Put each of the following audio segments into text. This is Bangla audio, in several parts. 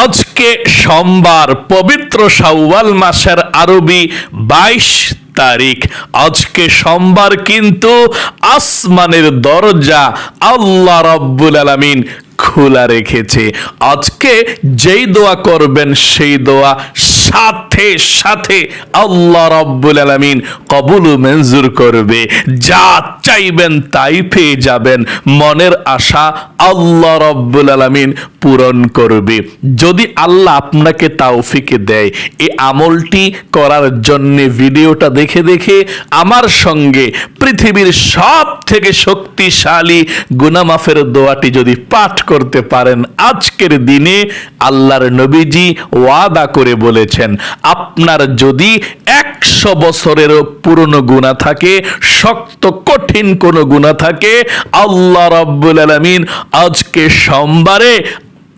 আজকে সোমবার পবিত্র সাউওয়াল মাসের আরবি বাইশ তারিখ। আজকে সোমবার কিন্তু আসমানের দরজা আল্লাহ রব্বুল আলমিন খোলা রেখেছে। আজকে যেই দোয়া করবেন সেই দোয়া সাথে সাথে আল্লাহ রব্বুল আলামিন কবুল মঞ্জুর করবে। যা চাইবেন তাই পেয়ে যাবেন। মনের আশা আল্লাহ রব্বুল আলামিন পূরণ করবে। যদি আল্লাহ আপনাকে তাওফিকে দেয়, এই আমলটি করার জন্য ভিডিওটা দেখে দেখে আমার সঙ্গে পৃথিবীর সব থেকে শক্তিশালী গুনামাফের দোয়াটি যদি পাঠ করতে পারেন, আজকের দিনে আল্লাহর নবীজি ওয়াদা করে বলেছেন আপনার যদি একশো বছরেরও পুরনো গুণা থাকে, শক্ত কঠিন কোনো গুণা থাকে, আল্লাহ রাব্বুল আলমিন আজকে সোমবারে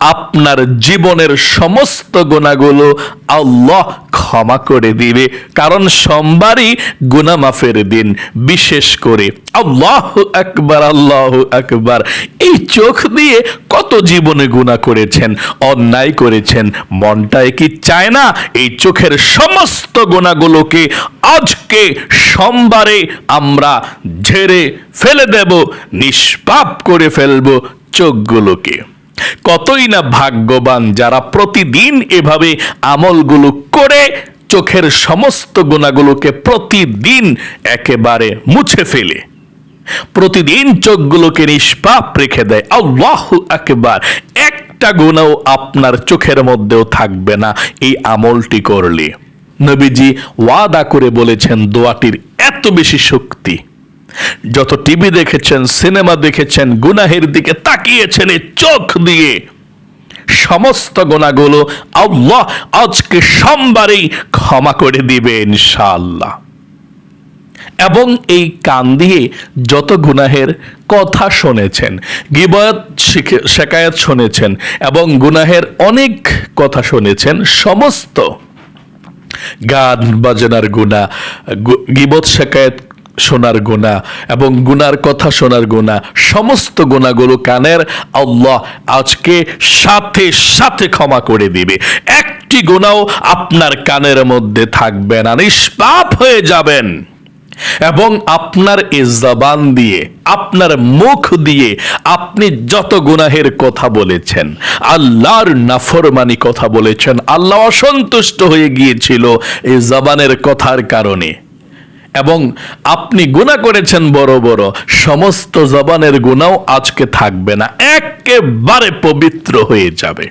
আপনার জীবনের সমস্ত গুণাগুলো আল্লাহ ক্ষমা করে দিবে। কারণ সোমবারই গুনাহ মাফের দিন, বিশেষ করে আল্লাহ আকবার আল্লাহ আকবার। এই চোখ দিয়ে কত জীবনে গুণা করেছেন, অন্যায় করেছেন, মনটায় কি চায় না? এই চোখের সমস্ত গুণাগুলোকে আজকে সোমবারে আমরা ঝেড়ে ফেলে দেব, নিষ্পাপ করে ফেলব চোখগুলোকে। কতই না ভাগ্যবান যারা প্রতিদিন এভাবে আমলগুলো করে চোখের সমস্ত গুণাগুলোকে প্রতিদিন একেবারে মুছে ফেলে। প্রতিদিন চোখগুলোকে নিষ্পাপ রেখে দেয়। আল্লাহ একবার একটা গুণাও আপনার চোখের মধ্যেও থাকবে না। এই আমলটি করলে। নবীজি ওয়াদা করে বলেছেন, দোয়াটির এত বেশি শক্তি। যত টিভি দেখেছেন, সিনেমা দেখেছেন, গুনাহের দিকে তাকিয়েছেন, এই চোখ দিয়ে সমস্ত গোনাগুলো আল্লাহ আজকে সোমবারেই ক্ষমা করে দিবে ইনশাআল্লাহ। এবং এই কান দিয়ে যত গুনাহের কথা শুনেছেন গিবত শেখায়ত শুনেছেন এবং গুনাহের অনেক কথা শুনেছেন, সমস্ত গান বাজনার গুণা গিবত শেখায়ত শোনার গুণা এবং গুনার কথা শোনার গুণা, সমস্ত গোনাগুলো কানের? আল্লাহ আজকে সাথে সাথে ক্ষমা করে দিবে। একটি গুণাও আপনার কানের মধ্যে থাকবে না, নিষ্পাপ হয়ে যাবেন। এবং আপনার এ জবান দিয়ে, আপনার মুখ দিয়ে আপনি যত গুনাহের কথা বলেছেন, আল্লাহর নাফরমানি কথা বলেছেন, আল্লাহ অসন্তুষ্ট হয়ে গিয়েছিল এই জবানের কথার কারণে। এবং আপনি গুণা করেছেন বড় বড়, সমস্ত জবানের গুণাও আজকে থাকবে না, একেবারে পবিত্র হয়ে যাবে।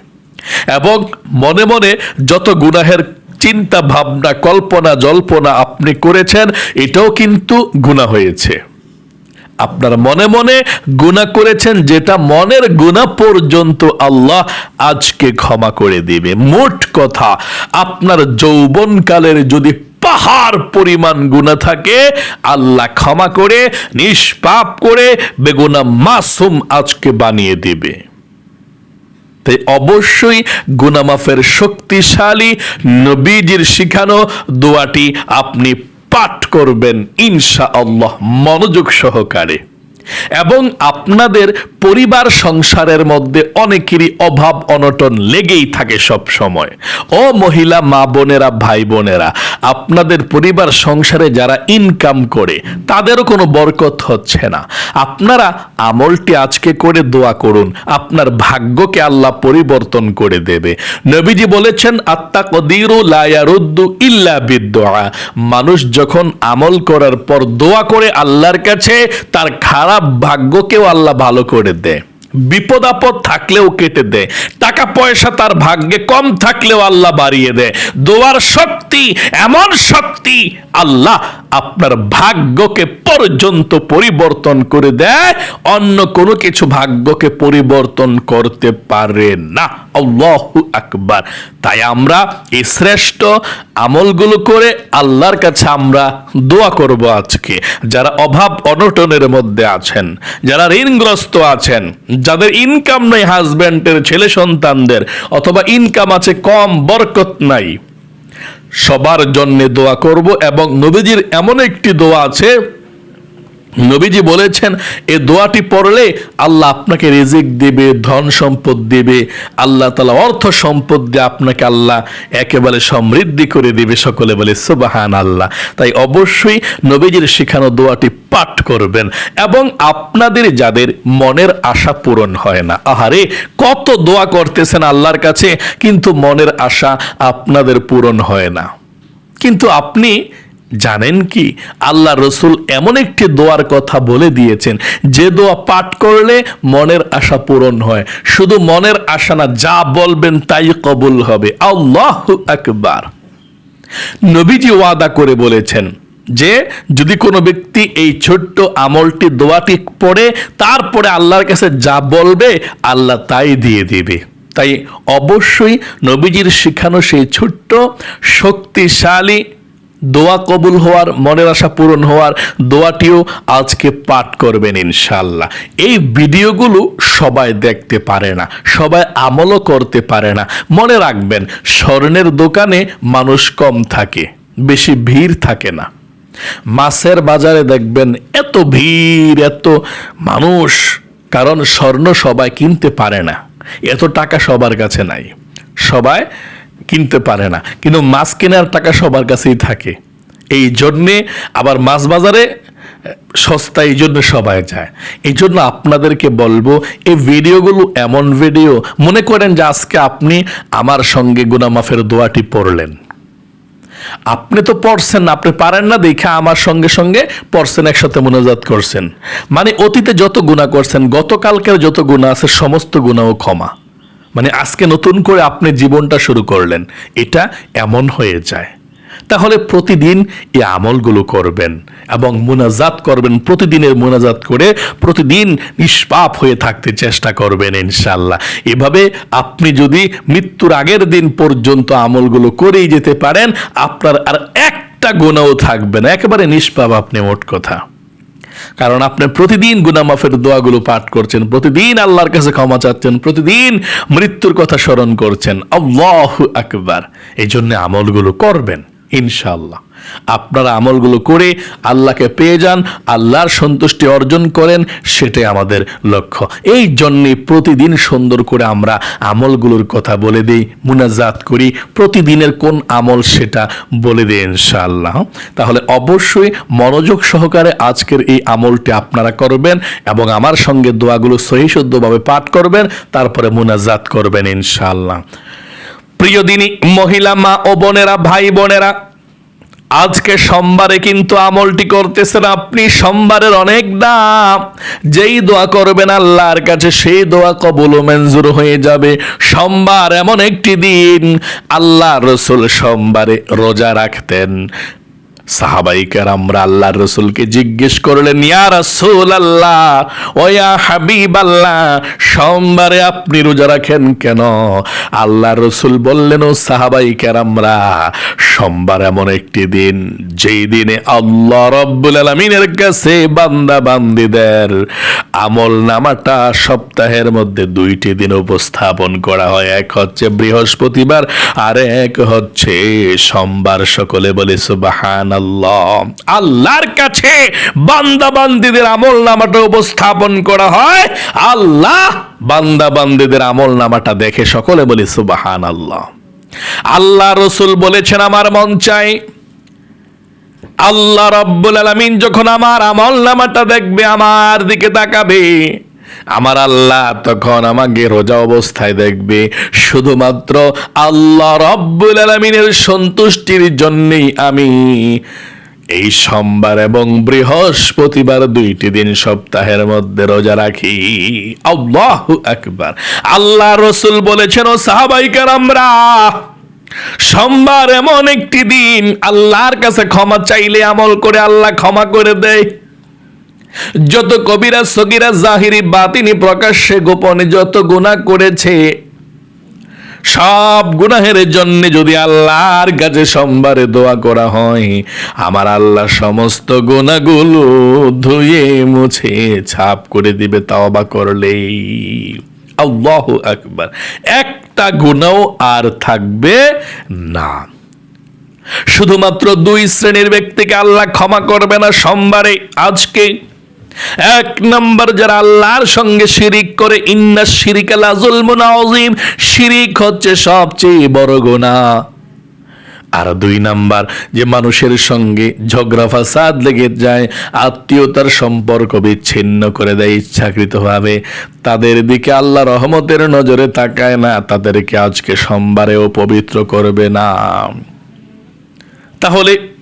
এবং মনে মনে যত গুনাহের চিন্তা ভাবনা, কল্পনা, জল্পনা আপনি করেছেন, এটাও কিন্তু গুণা হয়েছে। আপনার মনে মনে গুণা করেছেন, যেটা মনের গুণা পর্যন্ত আল্লাহ আজকে ক্ষমা করে দিবে। মোট কথা, আপনার যৌবনকালের যদি পাহাড় পরিমাণ গুণা থাকে, আল্লাহ ক্ষমা করে, নিষ্পাপ করে, বেগুনা মাসুম আজকে বানিয়ে দিবে। তাই অবশ্যই গুনামাফের শক্তিশালী নবীজির শিখানো দোয়াটি আপনি পাঠ করবেন ইনশা আল্লাহ মনোযোগ সহকারে। এবং আপনাদের পরিবার সংসারের মধ্যে অনেকেরই অভাব অনটন লেগেই থাকে সব সময়। ও মহিলা, মা বোনেরা, ভাই বোনেরা, আপনাদের পরিবার সংসারে যারা ইনকাম করে, তাদেরও কোনো বরকত হচ্ছে না। আপনারা আমলটি আজকে করে দোয়া করুন, আপনার ভাগ্যকে আল্লাহ পরিবর্তন করে দেবে। নবীজি বলেছেন আত্মা কদিরু লায়ারুদ্দু ইল্লা বিদ্দোয়া। মানুষ যখন আমল করার পর দোয়া করে আল্লাহর কাছে, তার খারাপ ভাগ্যকেও আল্লাহ ভালো করে দেয়। বিপদ আপদ থাকলেও কেটে দেয় টাকা পয়সা তার ভাগ্যে কম থাকলেও আল্লাহ বাড়িয়ে দেয় দোয়ার শক্তি, এমন শক্তি আল্লাহ আপনার ভাগ্যকে পর্যন্ত পরিবর্তন করে দেয়, অন্য কোনো কিছু ভাগ্যকে পরিবর্তন করতে পারে না। আল্লাহু আকবার। তাই আমরা এই শ্রেষ্ঠ আমলগুলো করে আল্লাহর কাছে আমরা দোয়া করব আজকে। যারা অভাব অনটনের মধ্যে আছেন, যারা ঋণগ্রস্ত আছেন যাদের ইনকাম নাই হাজব্যান্ডের ছেলে সন্তানদের, অথবা ইনকাম আছে কম, বরকত নাই, সবার জন্য দোয়া করব এবং নবীজির এমন একটি দোয়া আছে নবীজি বলেছেন, এ দোয়াটি পড়লে আল্লাহ আপনাকে রিজিক দেবে, ধন সম্পদ দেবে, আল্লাহ তালা অর্থ সম্পদ দিয়ে আপনাকে আল্লাহ একেবারে সমৃদ্ধি করে দেবে সকলে বলে সুবাহান আল্লাহ তাই অবশ্যই নবীজির শেখানো দোয়াটি পাঠ করবেন এবং আপনাদের যাদের মনের আশা পূরণ হয় না, আহারে কত দোয়া করতেছেন আল্লাহর কাছে, কিন্তু মনের আশা আপনাদের পূরণ হয় না। কিন্তু আপনি জানেন কি? আল্লাহ রসুল এমন একটি দোয়ার কথা বলে দিয়েছেন, যে দোয়া পাঠ করলে মনের আশা পূরণ হয়। শুধু মনের আশা না, যা বলবেন তাই কবুল হবে। আল্লাহ আকবার। নবীজি ওয়াদা করে বলেছেন যে, যদি কোনো ব্যক্তি এই ছোট্ট আমলটি, দোয়াটি পড়ে, তারপরে আল্লাহর কাছে যা বলবে, আল্লাহ তাই দিয়ে দিবে। তাই অবশ্যই নবীজির শিখানো সেই ছোট্ট, শক্তিশালী দোয়া কবুল হওয়ার, মনের আশা পূরণ হওয়ার দোয়াটিও আজকে পাঠ করবেন ইনশাল্লাহ এই ভিডিওগুলো সবাই দেখতে পারে না, সবাই আমলও করতে পারে না। মনে রাখবেন, স্বর্ণের দোকানে মানুষ কম থাকে, বেশি ভিড় থাকে না। মাছের বাজারে দেখবেন এত ভিড়, এত মানুষ, কারণ স্বর্ণ সবাই কিনতে পারে না। এত টাকা সবার কাছে নাই। সবাই কিনতে পারে না। কিন্তু মাছ কেনার টাকা সবার কাছেই থাকে। এই জন্যে আবার মাছ বাজারে সস্তা এই জন্য সবাই যায়। এই জন্য আপনাদেরকে বলব, এই ভিডিওগুলো এমন ভিডিও, মনে করেন যে আজকে আপনি আমার সঙ্গে গুনামাফের দোয়াটি পড়লেন। আপনি তো পড়ছেন, আপনি পারেন না দেখে আমার সঙ্গে সঙ্গে পড়ছেন, একসাথে মোনাজাত করছেন। মানে অতীতে যত গুণা করছেন, গতকালকের যত গুণা আছে, সমস্ত গুণাও ক্ষমা। মানে আজকে নতুন করে আপনি জীবনটা শুরু করলেন, এটা এমন হয়ে যায়। তাহলে প্রতিদিন এই আমলগুলো করবেন এবং মোনাজাত করবেন, প্রতিদিনের মোনাজাত করে প্রতিদিন নিষ্পাপ হয়ে থাকতে চেষ্টা করবেন ইনশাল্লাহ এভাবে আপনি যদি মৃত্যুর আগের দিন পর্যন্ত আমলগুলো করেই যেতে পারেন, আপনার আর একটা গোনাও থাকবে না। একেবারে নিষ্পাপ আপনি, মোট কথা। কারণ আপনি প্রতিদিন গুনামাফের দোয়াগুলো পাঠ করছেন, প্রতিদিন আল্লাহর কাছে ক্ষমা চাচ্ছেন, প্রতিদিন মৃত্যুর কথা স্মরণ করছেন। আল্লাহ আকবার। এই জন্য আমলগুলো করবেন। ইনশাল্লাহ আপনারা আমলগুলো করে আল্লাহকে পেয়ে যান, আল্লাহর সন্তুষ্টি অর্জন করেন, সেটাই আমাদের লক্ষ্য। এই জন্যে প্রতিদিন সুন্দর করে আমরা আমলগুলোর কথা বলে দিই, মুনাজাত করি, প্রতিদিনের কোন আমল সেটা বলে দিই ইনশাআল্লাহ। তাহলে অবশ্যই মনোযোগ সহকারে আজকের এই আমলটি আপনারা করবেন এবং আমার সঙ্গে দোয়াগুলো সহি শুদ্ধভাবে পাঠ করবেন, তারপরে মুনাজাত করবেন ইনশাআল্লাহ। প্রিয় মহিলা মা ও বোনেরা, ভাই বোনেরা, আজকে সোমবারে কিন্তু আমলটি করতেছেন আপনি, সোমবারের অনেক দাম। যেই দোয়া করবেন আল্লাহর কাছে, সেই দোয়া কবুল মঞ্জুর হয়ে যাবে। সোমবার এমন একটি দিন, আল্লাহ রসুল সোমবারে রোজা রাখতেন। সাহাবাইকার আমরা আল্লাহর রসুলকে জিজ্ঞেস করলেন, ইয়া আল্লাহ আল্লাহ সোমবারে আপনি রোজা রাখেন কেন? আল্লাহ রসুল বললেন, ও সাহাবাইকার আমরা সোমবার এমন একটি দিন, যেই দিনে আল্লাহ রব্বুল আলমিনের কাছে বান্দা বান্দিদের আমল নামাটা সপ্তাহের মধ্যে দুইটি দিন উপস্থাপন করা হয়। এক হচ্ছে বৃহস্পতিবার, আর এক হচ্ছে সোমবার। সকলে বলে সুবাহান আল্লাহ আল্লাহর কাছে বান্দা বান্দিদের আমল নামাটা উপস্থাপন করা হয়। আল্লাহ বান্দা বান্দিদের আমল নামাটা দেখে সকলে বলে সুবাহান আল্লাহ আল্লাহ রসুল বলেছেন, আমার মন চাই আল্লাহ রব্বুল আলমিন যখন আমার আমল নামাটা দেখবে, আমার দিকে তাকাবে আমার আল্লাহ তখন আমাকে রোজা অবস্থায় দেখবে। শুধুমাত্র আল্লাহ রব্বুল আলমিনের সন্তুষ্টির জন্যই আমি এই সোমবার এবং বৃহস্পতিবার দুইটি দিন সপ্তাহের মধ্যে রোজা রাখি। আল্লাহ আকবার। আল্লাহ রসুল বলেছেন, ও সাহাবাইকার আমরা সোমবার এমন একটি দিন আল্লাহর কাছে ক্ষমা চাইলে আমল করে আল্লাহ ক্ষমা করে দেয়। যত কবিরা, সগিরা, জাহিরি, বাতিনি প্রকাশ্যে গোপনে যত গুনাহ করেছে, সব গুনাহের জন্য যদি আল্লাহর কাছে সোমবারে দোয়া করা হয়, আমার আল্লাহ সমস্ত গুণাগুলো ধুয়ে মুছে ছাপ করে দিবে তাওবা করলেই। আল্লাহ আকবার। একটা গুণাও আর থাকবে না। শুধুমাত্র দুই শ্রেণির ব্যক্তিকে আল্লাহ ক্ষমা করবে না সোমবারে, আজকে এক নম্বর যারা আল্লাহর সঙ্গে শিরিক করে ইন্না শিরিক আল্লাহ আজিম শিরিক হচ্ছে সবচেয়ে বড় গোনা আর দুই নাম্বার, যে মানুষের সঙ্গে ঝগড়া ফাসাদ লেগে যায়, আত্মীয়তার সম্পর্ক বিচ্ছিন্ন করে দেয় ইচ্ছাকৃতভাবে। তাদের দিকে আল্লাহ রহমতের নজরে তাকায় না, তাদেরকে আজকে সোমবারেও পবিত্র করবে না। তাহলে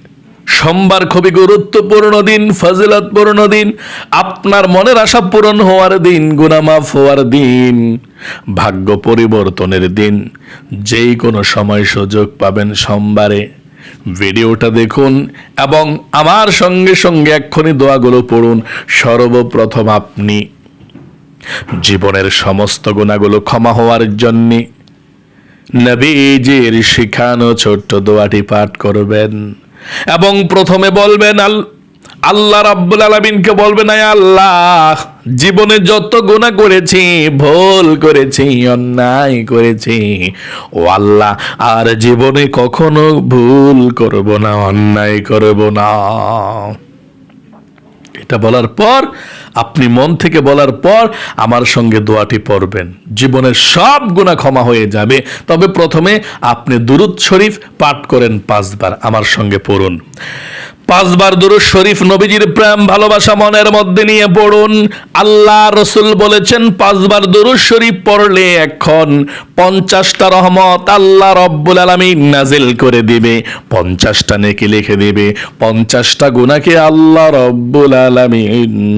সোমবার খুবই গুরুত্বপূর্ণ দিন, ফজিলতপূর্ণ দিন। আপনার মনের আশা পূরণ হওয়ার দিন গুনামাফ হওয়ার দিন, ভাগ্য পরিবর্তনের দিন। যেই কোনো সময় সুযোগ পাবেন সোমবারে। ভিডিওটা দেখুন এবং আমার সঙ্গে সঙ্গে এক্ষুনি দোয়াগুলো পড়ুন। সর্বপ্রথম আপনি জীবনের সমস্ত গুণাগুলো ক্ষমা হওয়ার জন্যে নবীজির শিখানো ছোট্ট দোয়াটি পাঠ করবেন। এবং প্রথমে বলবেন আল আল্লাহ রাব্বুল আলামিনকে বলবেন আল্লাহ, জীবনে যত গুনাহ করেছি, ভুল করেছি, অন্যায় করেছি, ও আল্লাহ, আর জীবনে কখনো ভুল করব না, অন্যায় করব না। এটা বলার পর, আপনি মন থেকে বলার পর আমার সঙ্গে দোয়াটি পড়বেন। জীবনের সব গুণা ক্ষমা হয়ে যাবে। তবে প্রথমে আপনি দুরুৎ শরীফ পাঠ করেন পাঁচবার আমার সঙ্গে পড়ুন। পাঁচবার দুরুদ শরীফ নবীজির প্রেম, ভালোবাসা মনের মধ্যে নিয়ে পড়ুন। আল্লাহ রসুল বলেছেন, পাঁচবার দুরুদ শরীফ পড়লে এখন পঞ্চাশটা রহমত আল্লাহ রব্বুল আলমী নাজিল করে দিবে। পঞ্চাশটা নেকি লিখে দিবে। পঞ্চাশটা গুণাকে আল্লাহ রব্বুল আলমী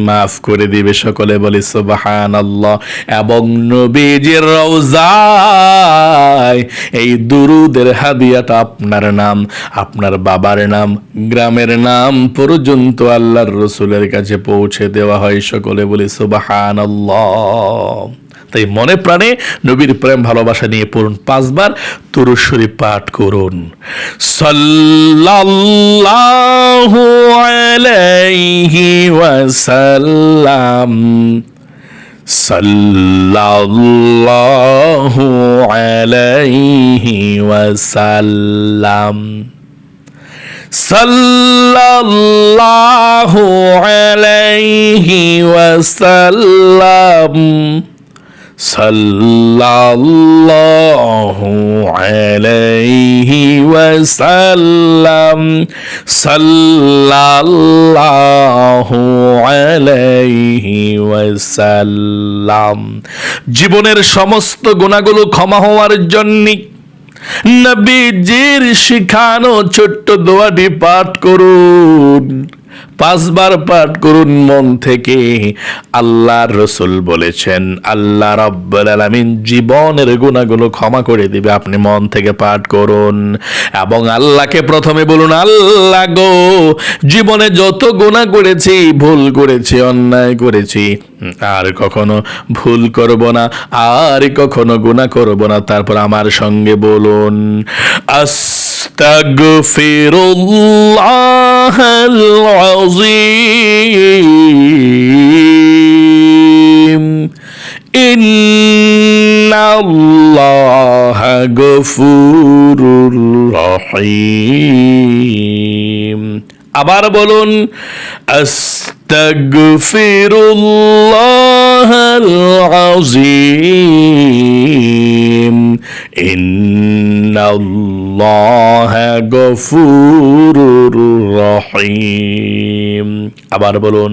মাফ করে দিবে। সকলে বলি সুবাহান আল্লাহ এবং নবীজির রওজায় এই দুরুদের হাদিয়াটা আপনার নাম, আপনার বাবার নাম, গ্রামের নাম পর্যন্ত আল্লাহর রসুলের কাছে পৌঁছে দেওয়া হয় সকলে বলি সুবাহান তাই মনে প্রাণে নবীর প্রেম, ভালোবাসা নিয়ে পড়ুন পাঁচবার তুরুশ্বরী পাঠ করুন। সাল্লাল্লাহু আলাইহি আলাইহি ওয়াসাল্লাম। সাল্লাল্লাহু আলাইহি ওয়াসাল্লাম। সাল্লাল্লাহু আলাইহি ওয়াসাল্লাম। সাল্লাল্লাহু আলাইহি ওয়াসাল্লাম। জীবনের সমস্ত গুণাগুলো ক্ষমা হওয়ার জন্যে নবীজির শিখানো ছোট্ট দোয়াটি পাঠ করুন। পাঁচবার পাঠ করুন মন থেকে। আল্লাহর রসুল বলেছেন, আল্লাহ রব্বুল আলামিন জীবনের গুণাগুলো ক্ষমা করে দিবে, আপনি মন থেকে পাঠ করুন। এবং আল্লাহকে প্রথমে বলুন, আল্লাহ গো, জীবনে যত গুণা করেছি, ভুল করেছি, অন্যায় করেছি, আর কখনো ভুল করব না, আর কখনো গুণা করব না। তারপর আমার সঙ্গে বলুন আস্তাগফিরুল্লাহ العظيم إن الله غفور رحيم আবার বলুন আস্তাগফিরুল্লাহ العظيم إن الله غفور رحيم আবার বলুন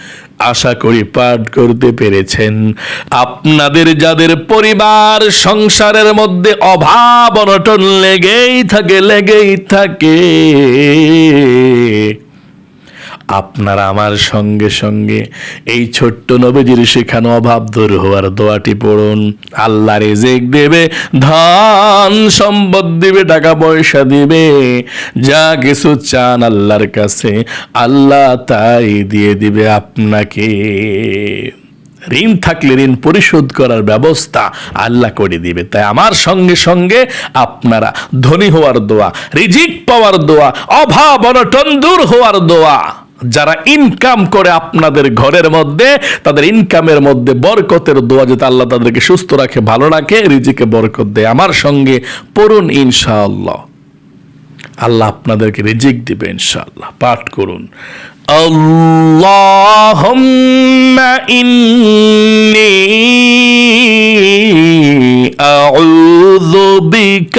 আশা করি পাঠ করতে পেরেছেন। আপনাদের, যাদের পরিবার সংসারের মধ্যে অভাব অনটন লেগেই থাকে লেগেই থাকে আপনারা আমার সঙ্গে সঙ্গে এই ছোট্ট নবীজির শেখানো অভাব দূর হওয়ার দোয়াটি পড়ুন। আল্লাহ রেজেক দেবে, ধন সম্পদ দিবে, টাকা পয়সা দিবে। যা কিছু চান আল্লাহর কাছে, আল্লাহ তাই দিয়ে দিবে আপনাকে। ঋণ থাকলে ঋণ পরিশোধ করার ব্যবস্থা আল্লাহ করে দিবে। তাই আমার সঙ্গে সঙ্গে আপনারা ধনী হওয়ার দোয়া, রিজিক পাওয়ার দোয়া, অভাব অনটন দূর হওয়ার দোয়া। যারা ইনকাম করে আপনাদের ঘরের মধ্যে তাদের ইনকামের মধ্যে বরকতের দোয়া যাতে আল্লাহ তাদেরকে সুস্থ রাখে ভালো রাখে রিজিকে বরকত দেয় আমার সঙ্গে পড়ুন ইনশাআল্লাহ আল্লাহ আপনাদেরকে রিজিক দিবে ইনশাআল্লাহ পাঠ করুন اللهم إني أعوذ بك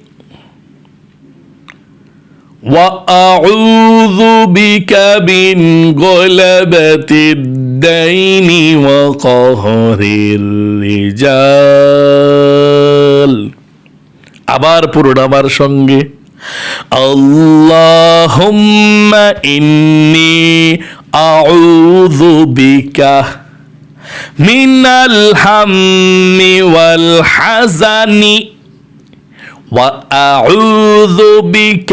وأعوذ بك من غلبة الدين وقهر الرجال আবার পুরো আমার সঙ্গে আল্লাহুম্মা ইন্নি আউযু বিকা من الهم والحزن وأعوذ بك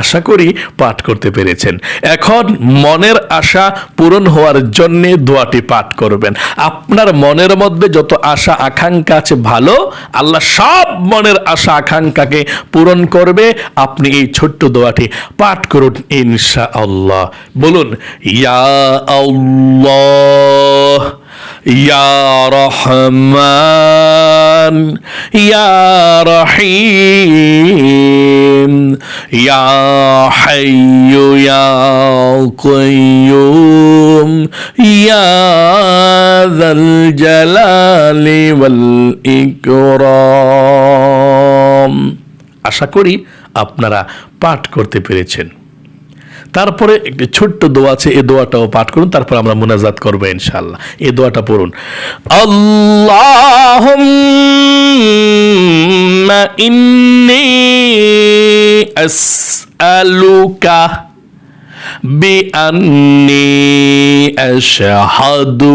আশা করি পাঠ করতে পেরেছেন। এখন মনের আশা পূরণ হওয়ার জন্য দোয়াটি পাঠ করবেন। আপনার মনের মধ্যে যত আশা আকাঙ্ক্ষা আছে ভালো, আল্লাহ সব মনের আশা আকাঙ্ক্ষাকে পূরণ করবে। আপনি এই ছোট্ট দোয়াটি পাঠ করুন ইনশা আল্লাহ বলুন, ইয়া আল্লাহ রহমান, ইয়া রহিম ইয়া حي يا قيوم ইয়া ذا الجلال والإكرام আশা করি আপনারা পাঠ করতে পেরেছেন তারপরে একটি ছোট্ট দোয়া আছে, এ দোয়াটাও পাঠ করুন, তারপর আমরা মোনাজাত করব ইনশাল্লাহ এ দোয়াটা পড়ুন। আল্লাহ ইন্নি আসআলুকা বিআন্নি আশহাদু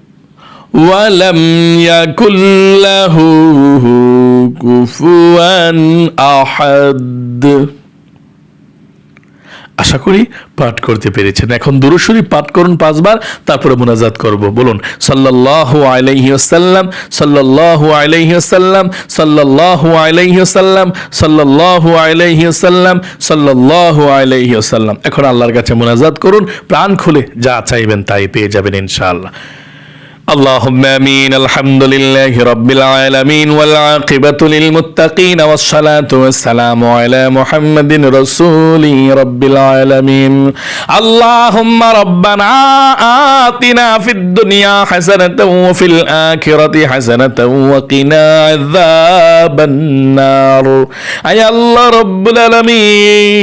ولم يكن له كفوا أحد আশা করি পাঠ করতে পেরেছেন এখন দুরুশরী পাঠ করুন পাঁচবার তারপরে মোনাজাত করব বলুন সাল্লাল্লাহু আলাইহি ওয়াসাল্লাম সাল্লাল্লাহু আলাইহি ওয়াসাল্লাম সাল্লাল্লাহু আলাইহি ওয়াসাল্লাম সাল্লাল্লাহু আলাইহি ওয়াসাল্লাম সাল্লাল্লাহু আলাইহি ওয়াসাল্লাম এখন আল্লাহর কাছে মোনাজাত করুন প্রাণ খুলে যা চাইবেন তাই পেয়ে যাবেন ইনশাআল্লাহ اللهم امين الحمد لله رب العالمين والعاقبة للمتقين والصلاة والسلام على محمد رسول رب العالمين اللهم ربنا آتنا في الدنيا حسنة وفي الآخرة حسنة وقنا عذاب النار أي الله رب العالمين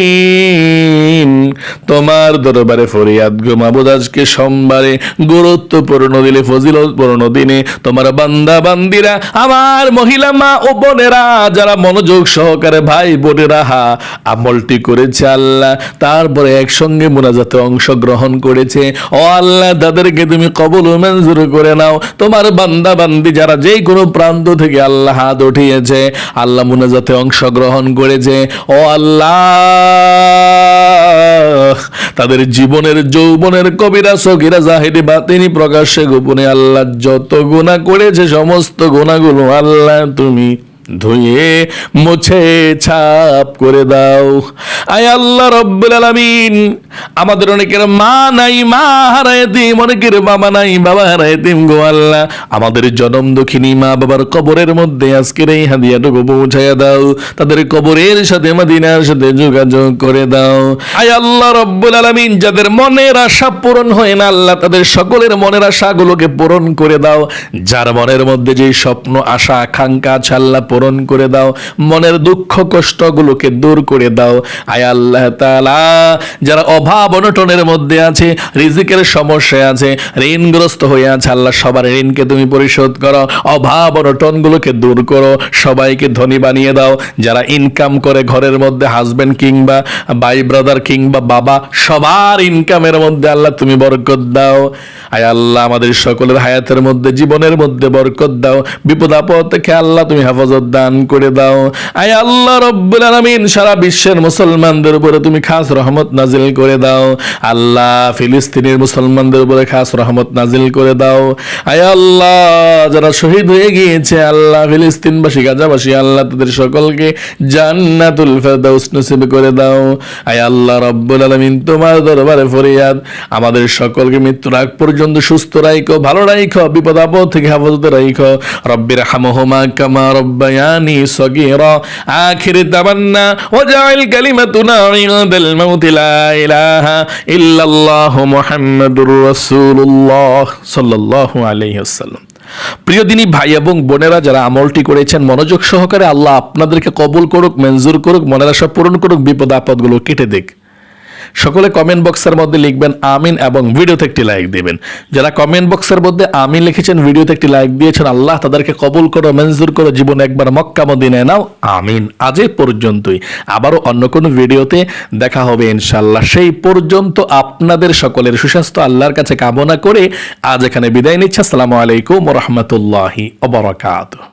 তোমার দরবারে ফরিয়াদ গো মাবুদ আজকে সোমবারে গুরুত্বপূর্ণ দিলে ফজিল ফজিলতপূর্ণ দিনে। তোমার বান্দা, বান্দিরা, আমার মহিলা মা ও বোনেরা, যারা মনোযোগ সহকারে ভাই বোনেরা, হা, আমলটি করেছে আল্লাহ। তারপরে একসঙ্গে মোনাজাতে অংশগ্রহণ করেছে। ও আল্লাহ, তাদেরকে তুমি কবল মঞ্জুর করে নাও। তোমার বান্দা, বান্দি যারা যে কোনো প্রান্ত থেকে আল্লাহ হাত উঠিয়েছে, আল্লাহ মোনাজাতে অংশগ্রহণ করেছে। ও আল্লাহ, তাদের জীবনের যৌবনের কবিরা, সগিরা, জাহিরি, বাতিনি প্রকাশ্যে গোপনে আল্লাহ যত গুণা করেছে সমস্ত গোনাগুলো আল্লাহ তুমি ধুয়ে মুছে ছাপ করে দাও। আয় আল্লাহ রব্বুল আলামিন। আমাদের অনেকের মা নাই, মা হারায় দিম, অনেকের বাবা নাই, বাবা হারায় দিম গো আল্লাহ। আমাদের জনম দক্ষিণী মা বাবার কবরের মধ্যে আজকের এই হাদিয়াটুকু পৌঁছাইয়া দাও। তাদের কবরের সাথে মদিনার সাথে যোগাযোগ করে দাও। আয় আল্লাহ রব্বুল আলামিন, যাদের মনের আশা পূরণ হয় না আল্লাহ, তাদের সকলের মনের আশাগুলোকে পূরণ করে দাও। যার মনের মধ্যে যে স্বপ্ন, আশা, আকাঙ্ক্ষা আছে আল্লাহ পূরণ করে দাও। মনের দুঃখ কষ্টগুলোকে দূর করে দাও। আয় আল্লাহ তাআলা, যারা অভাব অনটনের মধ্যে আছে, রিজিকের সমস্যা আছে, ঋণগ্রস্ত হয়ে আছে, আল্লাহ সবার ঋণকে তুমি পরিশোধ করো। অভাব অনটনগুলোকে দূর করো। সবাইকে ধনী বানিয়ে দাও। যারা ইনকাম করে ঘরের মধ্যে হাজবেন্ড কিংবা বাই ব্রাদার কিংবা বাবা, সবার ইনকামের মধ্যে আল্লাহ তুমি বরকত দাও। আয় আল্লাহ, আমাদের সকলের হায়াতের মধ্যে, জীবনের মধ্যে বরকত দাও। বিপদ আপদ থেকে আল্লাহ তুমি হেফাজত দান করে দাও। আয় আল্লাহ রব্বুল আলামিন, সারা বিশ্বের মুসলমানদের উপরে তুমি খাস রহমত নাজিল করে দাও। আল্লাহ ফিলিস্তিনের মুসলমানদের উপরে খাস রহমত নাজিল করে দাও। আয় আল্লাহ, যারা শহীদ হয়ে গিয়েছে, আল্লাহ ফিলিস্তিনবাসী, গাজাবাসী, আল্লাহ তাদের সকলকে জান্নাতুল ফেরদাউস নসিব করে দাও। আয় আল্লাহ রব্বুল আলামিন, তোমার দরবারে ফরিয়াদ। আমাদের সকলকে মৃত্যুর আগ পর্যন্ত সুস্থ রাইখো, ভালো রাইখো, বিপদ আপদ থেকে হেফাজতে রাইখো। রব্বির হামহুমা কামা রব্বায়ানি সগীরা আখির তামান্না ওয়াজআল কালিমাতুনা ইনদাল মাউত লা ইলাহা ইল্লাল্লাহ মুহাম্মাদুর রাসূলুল্লাহ সাল্লাল্লাহু আলাইহি ওয়াসাল্লাম প্রিয় দিনী ভাই এবং বোনেরা, যারা আমলটি করেছেন, মনোযোগ সহকারে আল্লাহ আপনাদেরকে কবুল করুক, মঞ্জুর করুক, মনের আশা পূরণ করুক, বিপদ আপদগুলো কেটে দিক। সকলে কমেন্ট বক্সের মধ্যে লিখবেন আমিন এবং ভিডিওতে একটি লাইক দিবেন। যারা কমেন্ট বক্সের মধ্যে আমিন লিখেছেন, ভিডিওতে একটি লাইক দিয়েছেন, আল্লাহ তাদেরকে কবুল করো, মঞ্জুর করো, জীবনে একবার মক্কা মদিনায় নাও। আমিন। আজ পর্যন্তই। আবারও অন্য কোনো ভিডিওতে দেখা হবে ইনশাল্লাহ সেই পর্যন্ত আপনাদের সকলের সুস্বাস্থ্য, আল্লাহর কাছে কামনা করে আজ এখানে বিদায় নিচ্ছে। আসসালামু আলাইকুম রহমতুল্লাহি অবরাকাত